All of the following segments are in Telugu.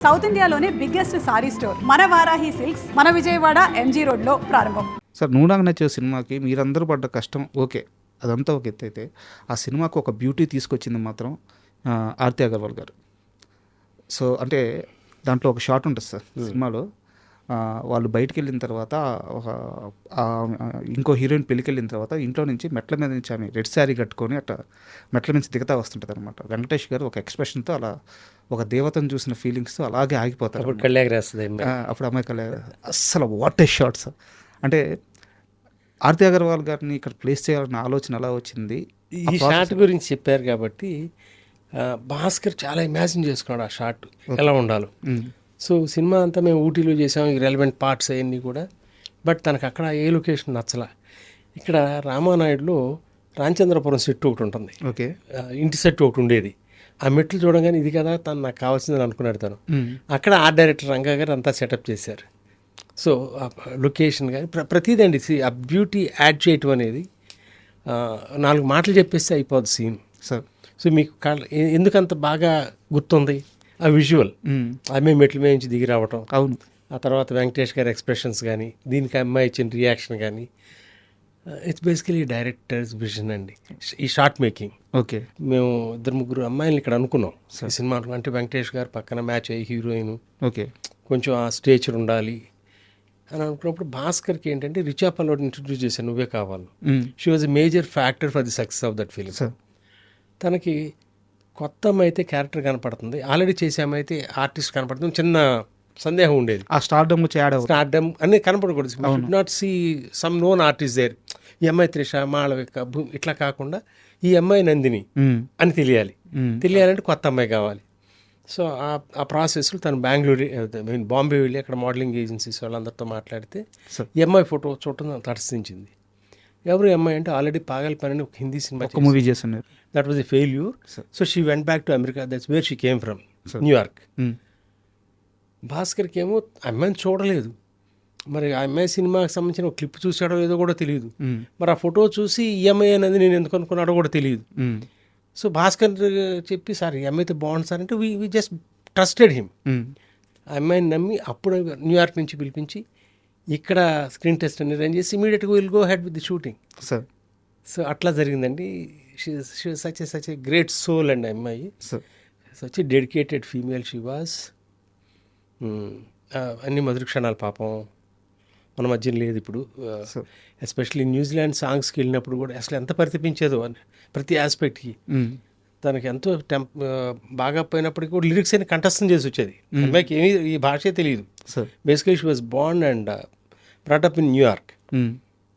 సౌత్ ఇండియాలోనే బిగ్గెస్ట్ సారీ స్టోర్ మన వారాహి సిల్క్స్ మన విజయవాడ ఎంజీ రోడ్లో ప్రారంభం. సార్ నువ్వు నాకు నచ్చే సినిమాకి మీరందరూ పడ్డ కష్టం ఓకే అదంతా ఒక ఎత్తు అయితే ఆ సినిమాకు ఒక బ్యూటీ తీసుకొచ్చింది మాత్రం ఆ, ఆర్తి అగర్వాల్ గారు. సో అంటే దాంట్లో ఒక షాట్ ఉంటుంది సార్ సినిమాలో ఆ, వాళ్ళు బయటికి వెళ్ళిన తర్వాత ఒక ఇంకో హీరోయిన్ పెళ్ళికి వెళ్ళిన తర్వాత ఇంట్లో నుంచి మెట్ల మీద నుంచి ఆమె రెడ్ శారీ కట్టుకొని అట్లా మెట్ల నుంచి దిగుతా వస్తుంటుంది అనమాట వెంకటేష్ గారు ఒక ఎక్స్ప్రెషన్తో అలా ఒక దేవతను చూసిన ఫీలింగ్స్తో అలాగే ఆగిపోతారు అప్పుడు అప్పుడు అమ్మాయి కలే అస్సలు వాట్ ఏ షాట్స్ అంటే ఆర్తి అగర్వాల్ గారిని ఇక్కడ ప్లేస్ చేయాలన్న ఆలోచన ఎలా వచ్చింది? ఈ షాట్ గురించి చెప్పారు కాబట్టి భాస్కర్ చాలా ఇమాజిన్ చేసుకున్నాడు ఆ షాట్ ఎలా ఉండాలో. మ్మ్. సో సినిమా అంతా మేము ఊటీలో చేసాం ఈ రెలవెంట్ పార్ట్స్ అవన్నీ కూడా. బట్ తనకు అక్కడ ఏ లొకేషన్ నచ్చల. ఇక్కడ రామానాయుడులో రామచంద్రపురం సెట్ ఒకటి ఉంటుంది. ఓకే. ఇంటి సెట్ ఒకటి ఉండేది. ఆ మెట్లు చూడగానే ఇది కదా తను నాకు కావాల్సిందని అనుకున్నాడు తను. అక్కడ ఆర్ట్ డైరెక్టర్ రంగా గారు అంతా సెటప్ చేశారు. సో లొకేషన్ కానీ ప్ర ప్రతిదండి ఆ బ్యూటీ యాడ్ చేయటం అనేది నాలుగు మాటలు చెప్పేస్తే అయిపోద్ది సీన్ సార్. సో మీకు ఎందుకంత బాగా గుర్తుంది? ఆ విజువల్. ఆమె మెట్ల మీద నుంచి దిగి రావటం. అవును. ఆ తర్వాత వెంకటేష్ గారి ఎక్స్ప్రెషన్స్ కానీ దీనికి అమ్మాయి ఇచ్చిన రియాక్షన్ కానీ ఇట్స్ బేసికలీ డైరెక్టర్స్ విజన్ అండి. ఈ షార్ట్ మేకింగ్ ఓకే. మేము ఇద్దరు ముగ్గురు అమ్మాయిలు ఇక్కడ అనుకున్నాం. ఈ సినిమా అంటే వెంకటేష్ గారు పక్కన మ్యాచ్ అయ్యి హీరోయిన్. ఓకే. కొంచెం ఆ స్టేచర్ ఉండాలి అని అనుకున్నప్పుడు భాస్కర్కి ఏంటంటే రిచా పల్లోడ్ ఇంట్రడ్యూస్ చేశాను నువ్వే కావాలి. She was a major factor for the success of that film sir. తనకి కొత్త అమ్మాయి అయితే క్యారెక్టర్ కనపడుతుంది. ఆల్రెడీ చేసే అమ్మాయి అయితే ఆర్టిస్ట్ కనపడుతుంది. చిన్న సందేహం ఉండేది. ఆ స్టార్డమ్ వచ్చి యాడ్ స్టార్డమ్ అన్నీ కనపడకూడదు. Not see some known artist there ఈ అమ్మాయి త్రిష మాళవిక ఇట్లా కాకుండా ఈ అమ్మాయి నందిని. అని తెలియాలి. తెలియాలంటే కొత్త అమ్మాయి కావాలి. సో ఆ ఆ ప్రాసెస్లో తను బెంగళూరు మీన్ బాంబే వెళ్ళి అక్కడ మోడలింగ్ ఏజెన్సీస్ వాళ్ళందరితో మాట్లాడితే. ఈ అమ్మాయి ఫోటో చూడటం తటస్థించింది ఎవరు అమ్మాయి అంటే ఆల్రెడీ పాగల్ పని ఒక హిందీ సినిమా మూవీ చేస్తున్నారు. That was a failure. So she went back to America that's where she came from New York. భాస్కర్కి ఏమో అమ్మాయిని చూడలేదు. మరి ఆ అమ్మాయి సినిమాకి సంబంధించిన ఒక క్లిప్ చూసాడో లేదో కూడా తెలియదు. మ్మ్. మరి ఆ ఫోటో చూసి ఈఎంఐ అనేది నేను ఎందుకు అనుకున్నాడో కూడా తెలియదు. మ్మ్. సో భాస్కర్ చెప్పి సార్ ఈ అమ్మాయితో బాగుంది సార్ అంటే we we just trusted him. ఆ అమ్మాయిని నమ్మి అప్పుడు న్యూయార్క్ నుంచి పిలిపించి ఇక్కడ స్క్రీన్ టెస్ట్ అని రన్ చేసి ఇమీడియట్గా will go head with the shooting sir so అట్లా జరిగిందండి. She such such a great soul అండి అమ్మాయి such a dedicated female she was అన్ని మధుర క్షణాలు పాపం. మన మధ్య లేదు ఇప్పుడు. Sir. ఎస్పెషల్లీ న్యూజిలాండ్ సాంగ్స్కి వెళ్ళినప్పుడు కూడా అసలు ఎంత పరితపించేదో అని ప్రతి ఆస్పెక్ట్కి మ్మ్. తనకి ఎంతో టెంప్ బాగా పోయినప్పటికీ కూడా లిరిక్స్ అని కంఠస్థం చేసి వచ్చేది. అమ్మాయికి ఏమీ ఈ భాషే తెలియదు basically she was bond and brought up in New York.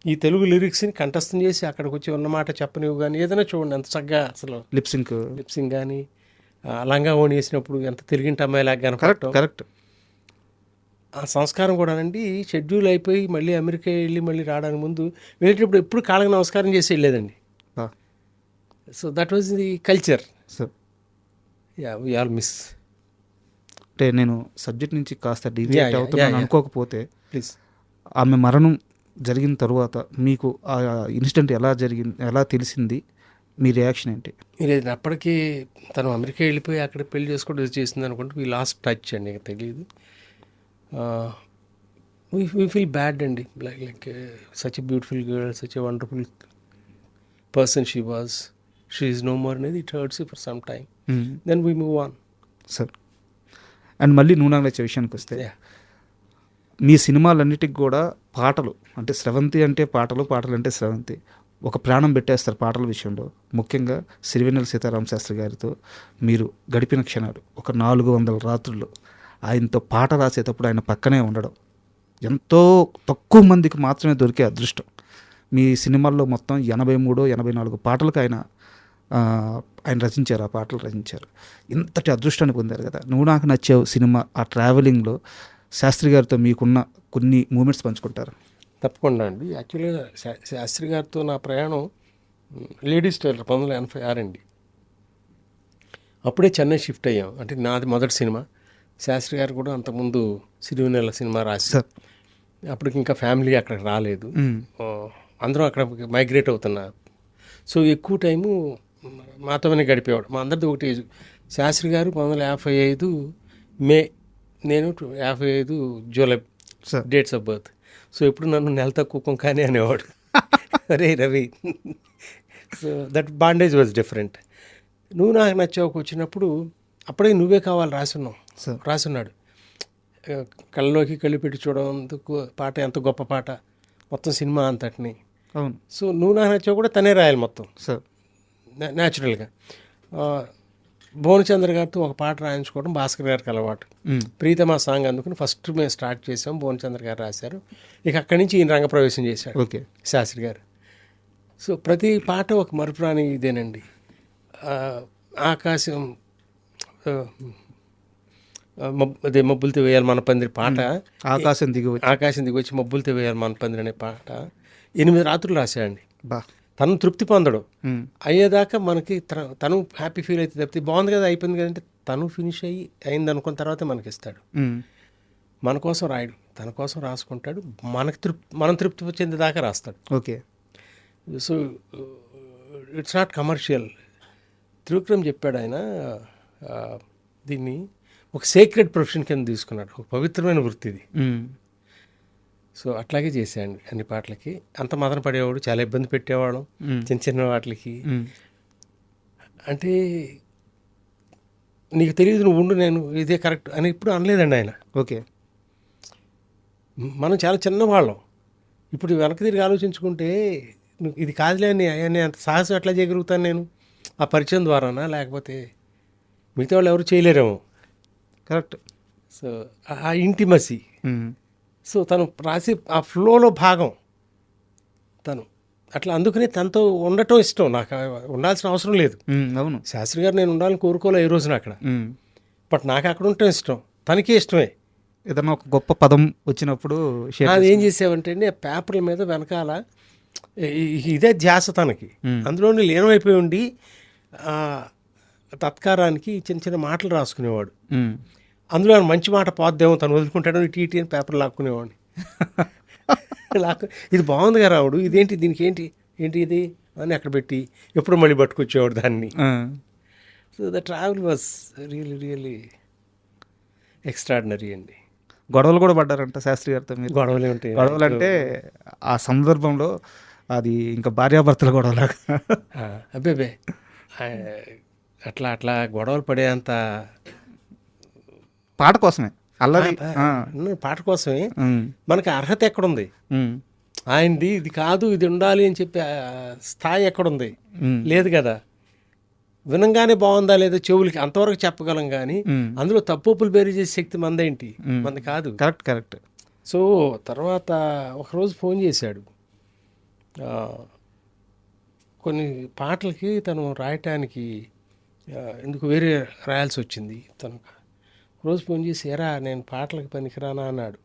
ఈ తెలుగు లిరిక్స్ని కంఠస్థం చేసి అక్కడికి వచ్చి ఉన్నమాట చెప్పనివి కానీ ఏదైనా చూడండి ఎంత చక్కగా అసలు లిప్ సింక్ లిప్సింగ్ కానీ లంగా ఓణి వేసినప్పుడు ఎంత తిరిగింటి అమ్మాయిలాగా కరెక్ట్ కనపడటం కరెక్ట్ ఆ సంస్కారం కూడానండి షెడ్యూల్ అయిపోయి మళ్ళీ అమెరికా వెళ్ళి మళ్ళీ రావడానికి ముందు వెళ్ళేటప్పుడు ఎప్పుడు కాళ్ళకి నమస్కారం చేసి వెళ్ళేదండి. So that was the culture sir yeah we all miss అంటే నేను సబ్జెక్ట్ నుంచి కాస్త yeah, అవుతున్నాను. అనుకోకపోతే ప్లీజ్ ఆమె మరణం జరిగిన తరువాత మీకు ఆ ఇన్సిడెంట్ ఎలా జరిగింది ఎలా తెలిసింది? మీ రియాక్షన్ ఏంటి? మీరు అప్పటికి తను అమెరికా వెళ్ళిపోయి అక్కడ పెళ్ళి చేసుకోవడం చేసింది అనుకుంటే వీ లాస్ట్ టచ్ అండి ఇక తెలియదు. వీ ఫీల్ బ్యాడ్ అండి. Like like such a beautiful girl such a wonderful person she was she is no more అనేది it hurts for some time then we move on sir and మళ్ళీ నూనె వచ్చే విషయానికి వస్తే మీ సినిమాలన్నిటికి కూడా పాటలు అంటే స్రవంతి అంటే పాటలు పాటలు అంటే స్రవంతి. ఒక ప్రాణం పెట్టేస్తారు పాటల విషయంలో. ముఖ్యంగా సిరివెన్నెల సీతారామ శాస్త్రి గారితో మీరు గడిపిన క్షణాలు ఒక నాలుగు వందల రాత్రులు ఆయనతో పాట రాసేటప్పుడు ఆయన పక్కనే ఉండడం. ఎంతో తక్కువ మందికి మాత్రమే దొరికే అదృష్టం. మీ సినిమాల్లో మొత్తం ఎనభై మూడు ఎనభై నాలుగు పాటలకు ఆయన ఆయన రచించారు ఆ పాటలు రచించారు. ఇంతటి అదృష్టాన్ని పొందారు కదా. నువ్వు నాకు నచ్చావు సినిమా ఆ ట్రావెలింగ్లో శాస్త్రి గారితో మీకున్న కొన్ని మూమెంట్స్ పంచుకుంటారు? తప్పకుండా అండి. యాక్చువల్గా శాస్త్రి గారితో నా ప్రయాణం లేడీస్ టైలర్ పంతొమ్మిది వందల ఎనభై ఆరు అండి అప్పుడే చెన్నై షిఫ్ట్ అయ్యాం. అంటే నాది మొదటి సినిమా. శాస్త్రి గారు కూడా అంతకుముందు సిరివెన్నెల సినిమా రాసి సార్. అప్పటికి ఇంకా ఫ్యామిలీ అక్కడికి రాలేదు. అందరం అక్కడ మైగ్రేట్ అవుతున్నారు సో ఎక్కువ టైము మాతోనే గడిపేవాడు. మా అందరిది ఒకటి శాస్త్రి గారు పంతొమ్మిది వందల యాభై ఐదు మే నేను యాభై ఐదు July sir. Dates of birth. So ఇప్పుడు నన్ను నెల తక్కువ కానీ అనేవాడు. అరే Ravi. So that bondage was different. నువ్వు నాకు నచ్చావుకు వచ్చినప్పుడు అప్పుడే నువ్వే కావాలి రాసున్నావు. రాసున్నాడు. కళ్ళలోకి కళ్ళు పెట్టి చూడడందుకు పాట ఎంత గొప్ప పాట. మొత్తం సినిమా అంతటిని. అవును. సో నువ్వు నాకు నచ్చావు కూడా తనే రాయాలి మొత్తం. సార్. న్యా- న్యాచురల్గా భువనచంద్ర గారితో ఒక పాట రాయించుకోవడం భాస్కర్ గారికి అలవాటు. ప్రీతమా సాంగ్ అందుకుని ఫస్ట్ మేము స్టార్ట్ చేసాం భువనచంద్ర గారు రాశారు. ఇక అక్కడి నుంచి ఈయన రంగప్రవేశం చేశాడు. ఓకే. శాస్త్రి గారు. సో ప్రతి పాట ఒక మరుపురాని ఇదేనండి. ఆకాశం అదే మబ్బులతో వేయాలి మన పందిరి పాట. ఆకాశం దిగి ఆకాశం దిగి వచ్చి మబ్బులతో వేయాలి మన పందిరి అనే పాట. ఎనిమిది రాత్రులు రాశాడండి. బా. తను తృప్తి పొందడు. అయ్యేదాకా మనకి తన- హ్యాపీ ఫీల్ అయితే తప్పితే బాగుంది కదా అయిపోయింది కదంటే తను ఫినిష్ అయ్యి అయింది అనుకున్న తర్వాత మనకి ఇస్తాడు మన కోసం రాయడు. తన కోసం రాసుకుంటాడు. మనకి తృప్తి మనం తృప్తి చెందేదాకా రాస్తాడు. Okay. So it's not commercial. Trivikram చెప్పాడు ఆయన దీన్ని ఒక సీక్రెట్ ప్రొఫెషన్ కింద తీసుకున్నాడు. ఒక పవిత్రమైన వృత్తి ఇది సో అట్లాగే చేశాడు అన్ని పాటలకి. అంత మదన పడేవాడు చాలా ఇబ్బంది పెట్టేవాడు. మ్, చిన్న చిన్న వాటికి అంటే నీకు తెలియదు నువ్వు ఉండు నేను ఇదే కరెక్ట్ అని ఇప్పుడు అనలేదండి ఆయన. ఓకే. మనం చాలా చిన్నవాళ్ళం ఇప్పుడు వెనక తిరిగి ఆలోచించుకుంటే ఇది కాదులే అని అని అంత సాహసం ఎట్లా చేయగలుగుతాను నేను? ఆ పరిచయం ద్వారానా? లేకపోతే మిగతా వాళ్ళు ఎవరు చేయలేరేమో? కరెక్ట్. సో ఆ ఇంటిమసీ. సో తను రాసి ఆ ఫ్లోలో భాగం తను. అట్లా అందుకనే తనతో ఉండటం ఇష్టం. నాకు ఉండాల్సిన అవసరం లేదు. అవును. శాస్త్రి గారు నేను ఉండాలని కోరుకోలే ఈ రోజున అక్కడ. బట్ నాకు అక్కడ ఉండటం ఇష్టం. తనకే ఇష్టమే. ఏదన్నా ఒక గొప్ప పదం వచ్చినప్పుడు అది ఏం చేసావంటే అండి పేపర్ల మీద వెనకాల ఇదే ధ్యాస తనకి. అందులోని లీనమైపోయి ఉండి తత్కారానికి చిన్న చిన్న మాటలు రాసుకునేవాడు. అందులో మంచి మాట పోద్దేమో తను వదులుకుంటాడు ఇటు ఇటు అని పేపర్ లాక్కునేవాడిని. లాక్కు ఇది బాగుంది కదా రావుడు ఇదేంటి దీనికి ఏంటి ఏంటి ఇది అని అక్కడ పెట్టి ఎప్పుడు మళ్ళీ పట్టుకొచ్చేవాడు దాన్ని. So the travel was really really extraordinary అండి. గొడవలు కూడా పడ్డారంట శాస్త్రి గారితో మీరు. గొడవలే ఉంటాయి. గొడవలు అంటే ఆ సందర్భంలో అది ఇంకా భార్యాభర్తల గొడవలాగా. ఆ, అట్లా అట్లా గొడవలు పడేంత పాట కోసమే. అల్లరి పాట కోసమే. మనకి అర్హత ఎక్కడుంది? ఆయనది ఇది కాదు ఇది ఉండాలి అని చెప్పి స్థాయి ఎక్కడుంది? లేదు కదా. వినంగానే బాగుందా లేదా చెవులకి? అంతవరకు చెప్పగలం కానీ. అందులో తప్పులు బేరీ చేసే శక్తి మందేంటి. మంది కాదు. Correct correct. సో తర్వాత ఒకరోజు ఫోన్ చేశాడు. కొన్ని పాటలకి తను రాయటానికి ఎందుకు వేరే రాయాల్సి వచ్చింది? తను రోజు ఫోన్ చేసి ఎరా నేను పాటలకు పనికిరానా? అన్నాడు.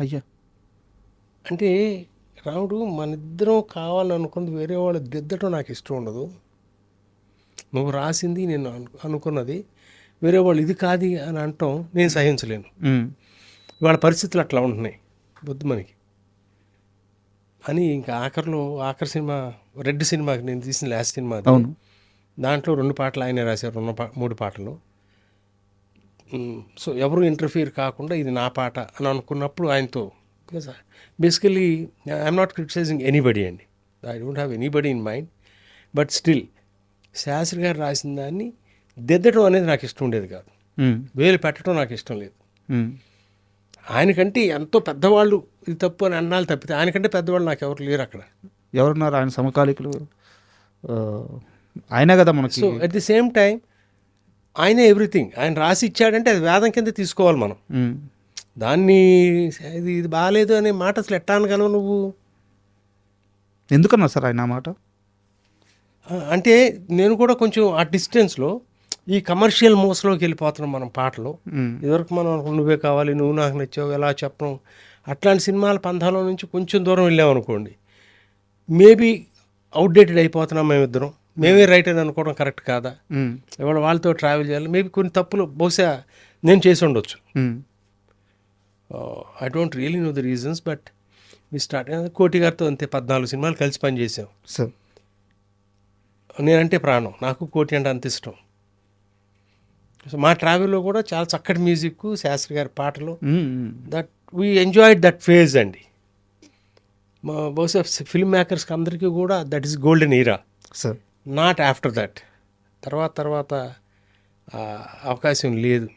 అయ్యా. అంటే రాముడు మన ఇద్దరం కావాలనుకున్నది వేరే వాళ్ళు దిద్దటం నాకు ఇష్టం ఉండదు. నువ్వు రాసింది నేను అను అనుకున్నది వేరే వాళ్ళు ఇది కాదు అని అంటాం నేను సహించలేను. వాళ్ళ పరిస్థితులు అట్లా ఉంటున్నాయి బుద్ధి మనకి. అని ఇంకా ఆఖరిలో ఆఖరి సినిమా రెడ్ సినిమాకి నేను తీసిన లాస్ట్ సినిమా. అవును. దాంట్లో రెండు పాటలు ఆయనే రాశారు రెండు పా మూడు పాటలు. సో ఎవరు ఇంటర్ఫియర్ కాకుండా ఇది నా పాట అని అనుకున్నప్పుడు ఆయనతో basically I'm not criticising anybody అండి. I don't have anybody in mind but still Sastry గారు రాసిన దాన్ని దిద్దడం అనేది నాకు ఇష్టం ఉండేది కాదు. ఉమ్, వేలు పెట్టడం నాకు ఇష్టం లేదు. ఉమ్, ఆయనకంటే ఎంతో పెద్దవాళ్ళు ఇది తప్పు అని అన్నాళ్ళు తప్పితే ఆయనకంటే పెద్దవాళ్ళు నాకు ఎవరు లేరు అక్కడ. ఎవరున్నారు ఆయన సమకాలికులు? ఆయనే కదా మనకి so at the same time ఆయనే ఎవ్రీథింగ్. ఆయన రాసి ఇచ్చాడంటే అది వేదం కింద తీసుకోవాలి మనం. దాన్ని ఇది ఇది బాగాలేదు అనే మాట అసలు ఎట్టా అనగలవు నువ్వు? ఎందుకన్నా సార్ ఆయన మాట? అంటే నేను కూడా కొంచెం ఆ డిస్టెన్స్లో ఈ కమర్షియల్ మోసలోకి వెళ్ళిపోతున్నాం మనం పాటలు. ఇదివరకు మనం నువ్వే కావాలి నువ్వు నాకు నచ్చావు ఎలా చెప్పడం. అట్లాంటి సినిమాల పంథాలో నుంచి కొంచెం దూరం వెళ్ళామనుకోండి. మేబీ అవుట్డేటెడ్ అయిపోతున్నాం మేమిద్దరం. మేమే రైట్ అని అనుకోవడం కరెక్ట్ కాదా? ఇవాళ వాళ్ళతో ట్రావెల్ చేయాలి. మేబీ కొన్ని తప్పులు బహుశా నేను చేసి ఉండొచ్చు. I don't really know the reasons but me start Koti గారితో అంతే పద్నాలుగు సినిమాలు కలిసి పనిచేసాం సార్. నేనంటే ప్రాణం. నాకు కోటి అంటే అంత ఇష్టం. సో మా ట్రావెల్లో కూడా చాలా చక్కటి మ్యూజిక్ శాస్త్రి గారి పాటలు. That we enjoyed that phase అండి. మా బహుశా ఫిల్మ్ మేకర్స్కి అందరికీ కూడా that is golden era sir. Not after that. తర్వాత తర్వాత అవకాశం లేదు.